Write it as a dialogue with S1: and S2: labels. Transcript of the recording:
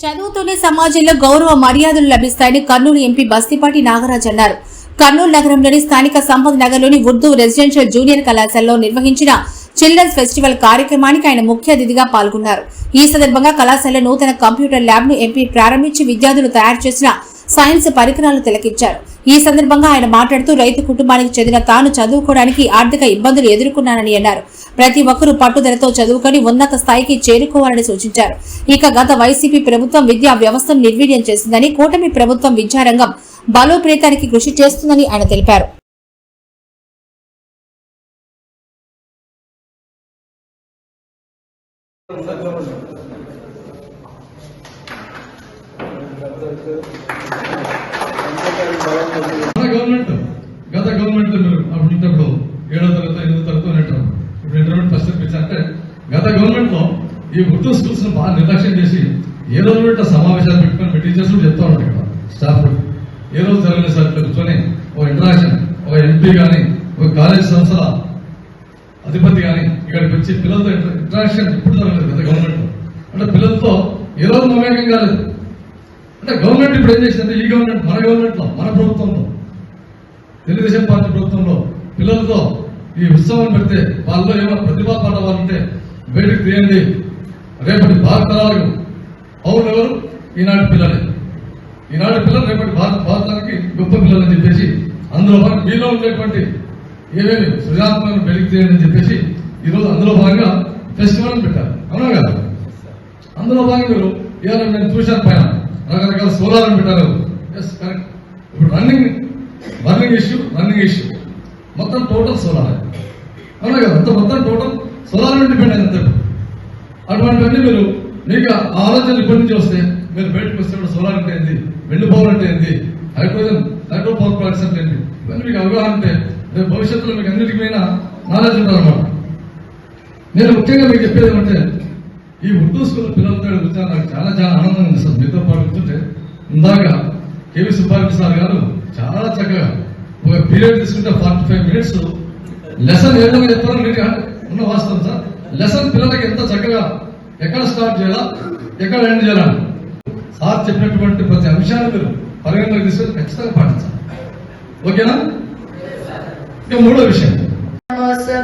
S1: చదువుతూనే సమాజంలో గౌరవ మర్యాదలు లభిస్తాయని కర్నూలు ఎంపీ బస్తిపాటి నాగరాజ్ అన్నారు. కర్నూలు నగరంలోని స్థానిక సంపత్ నగర్లోని ఉర్దూ రెసిడెన్షియల్ జూనియర్ కళాశాలలో నిర్వహించిన చిల్డ్రన్స్ ఫెస్టివల్ కార్యక్రమానికి ఆయన ముఖ్య అతిథిగా పాల్గొన్నారు. ఈ సందర్భంగా కళాశాల నూతన కంప్యూటర్ ల్యాబ్ను ఎంపీ ప్రారంభించి విద్యార్థులు తయారు చేసిన సైన్స్ పరికరాలు తిలకించారు. ఈ సందర్భంగా ఆయన మాట్లాడుతూ రైతు కుటుంబానికి చెందిన తాను చదువుకోవడానికి ఆర్థిక ఇబ్బందులు ఎదుర్కొన్నానని అన్నారు. ప్రతి ఒక్కరూ పట్టుదలతో చదువుకొని ఉన్నత స్థాయికి చేరుకోవాలని సూచించారు. ఇక గత వైసీపీ ప్రభుత్వం విద్యా వ్యవస్థను నిర్వీర్యం చేసిందని కూటమి ప్రభుత్వం విద్యారంగం బలోపేతానికి కృషి చేస్తుందని ఆయన తెలిపారు
S2: మన గవర్నమెంట్ గత గవర్నమెంట్ మీరు అప్పుడు ఇంతప్పుడు ఏడో తరగతి ఎనిమిదో తరగతి ఉన్నట్టు ఇప్పుడు ఇంటర్మీడియట్ ఫస్ట్ ఇయర్ అంటే గత గవర్నమెంట్లో ఈ గుర్తు స్కూల్స్ను బాగా నిర్లక్ష్యం చేసి ఏ రోజు సమావేశాలు పెట్టుకొని మీ టీచర్స్ కూడా చెప్తా ఉంటారు ఇక్కడ స్టాఫ్ ఏ రోజు జరగలేదు సార్ కూర్చొని ఒక ఇంటరాక్షన్ ఒక ఎంపీ కానీ ఒక కాలేజ్ సంస్థల అధిపతి కానీ ఇక్కడికి వచ్చి పిల్లలతో ఇంటరాక్షన్ ఎప్పుడు జరగలేదు గత గవర్నమెంట్ అంటే పిల్లలతో ఏ రోజు మమేకం కాలేదు. అంటే గవర్నమెంట్ ఇప్పుడు ఏం చేసిందంటే ఈ గవర్నమెంట్ మన గవర్నమెంట్లో మన ప్రభుత్వంలో తెలుగుదేశం పార్టీ ప్రభుత్వంలో పిల్లలతో ఈ ఉత్సవం పెడితే వాళ్ళలో ఏమైనా ప్రతిభా పడవాలంటే బయటకు తీయండి. రేపటి భారత అవును ఎవరు? ఈనాటి పిల్లలే. ఈనాటి పిల్లలు రేపటి భారత భారతానికి గొప్ప పిల్లలు అని చెప్పేసి అందులో భాగంగా మీలో ఉండేటువంటి ఏమేమి సృజనాత్మకను వెలికి తీయండి అని చెప్పేసి ఈరోజు అందులో భాగంగా ఫెస్టివల్ పెట్టారు. అవునా కదా? అందులో భాగంగా మీరు ఇవాళ నేను చూశాను పైన. రకరకాల సోలార్ పెట్టారు ఎస్ కరెక్ట్ ఇప్పుడు running running issue running issue మొత్తం టోటల్ సోలార్ అవునా కదా? అంత మొత్తం టోటల్ సోలార్ మీద డిపెండ్ అయింది అంతే అటువంటివన్నీ మీరు మీకు ఆ ఆలోచనలు ఇప్పటి నుంచి వస్తే మీరు బయటకు వస్తే సోలార్ అంటే ఏంది? వెండి పవర్ అంటే ఏంది? హైడ్రోజన్ హైడ్రో పవర్ ప్లాంట్స్ అంటే ఏంది? ఇవన్నీ మీకు అవగాహన అంటే రేపు భవిష్యత్తులో మీకు అన్నిటికీ నాలెడ్జ్ ఉంటారన్నమాట నేను ముఖ్యంగా మీకు చెప్పేది ఏమంటే ఈ ఉర్దూ స్కూల్ పిల్లలతో కూర్చొని నాకు చాలా చాలా ఆనందంగా ఉంది సార్ మీతో పాటు కూర్చుంటే ఇందాక కేవీ సుబ్బారెడ్డి సార్ గారు చాలా చక్కగా ఒక పీరియడ్ తీసుకుంటే ఫార్టీ ఫైవ్ మినిట్స్. లెసన్ ఏ విధంగా చెప్తారో ఉన్న వాస్తవం సార్. లెసన్ పిల్లలకి ఎంత చక్కగా ఎక్కడ స్టార్ట్ చేయాలా ఎక్కడ ఎండ్ చేయాలా? సార్ చెప్పినటువంటి ప్రతి అంశాన్ని మీరు పరిగణలోకి తీసుకొని ఖచ్చితంగా పాటించాలి. ఓకేనా? ఇక మూడో విషయం.